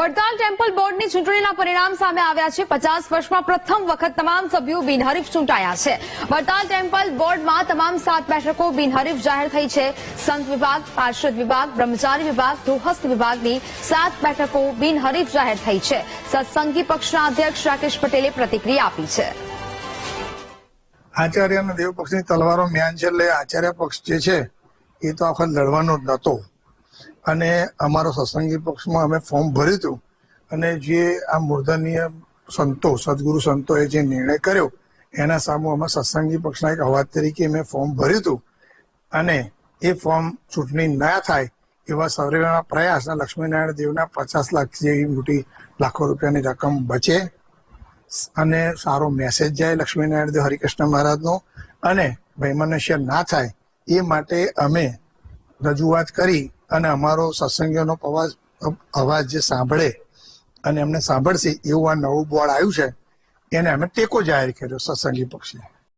Vadtal temple બોર્ડની ચૂંટણીના પરિણામ સામે આવ્યા છે. પચાસ વર્ષમાં પ્રથમ વખત તમામ સભ્યો બિનહરીફ ચૂંટાયા છે. વડતાલ ટેમ્પલ બોર્ડમાં તમામ સાત બેઠકો બિનહરીફ જાહેર થઈ છે. સંત વિભાગ, પાર્ષદ વિભાગ, બ્રહ્મચારી વિભાગ, ગૃહસ્થ વિભાગની સાત બેઠકો બિનહરીફ જાહેર થઈ છે. સત્સંગી પક્ષના અધ્યક્ષ રાકેશ પટેલે પ્રતિક્રિયા આપી છે. આચાર્ય અને દેવ પક્ષની તલવારો મ્યાન છે એટલે આચાર્ય પક્ષ જે છે, એ તો આખો લડવાનો જ નહોતો. અને અમારો સત્સંગી પક્ષમાં અમે ફોર્મ ભર્યું હતું. અને જે આ મૂર્ધન્ય સંતો, સદગુરુ સંતોએ જે નિર્ણય કર્યો, એના સામે અમે સત્સંગી પક્ષના એક અવાજ તરીકે મેં ફોર્મ ભર્યું હતું. અને એ ફોર્મ ચૂંટણી ના થાય એવા સર્વેના પ્રયાસ અને લક્ષ્મીનારાયણ દેવના પચાસ લાખ જેવી મોટી લાખો રૂપિયાની રકમ બચે. અને સારો મેસેજ જાય લક્ષ્મીનારાયણ દેવ હરિકૃષ્ણ મહારાજનો. અને વૈમનસ્ય ના થાય એ માટે અમે રજૂઆત કરી અને અમારો સત્સંગીઓનો અવાજ અવાજ જે સાંભળે અને એમને સાંભળશે એવું આ નવું બોર્ડ આવ્યું છે, એને અમે ટેકો જાહેર કર્યો સત્સંગી પક્ષે.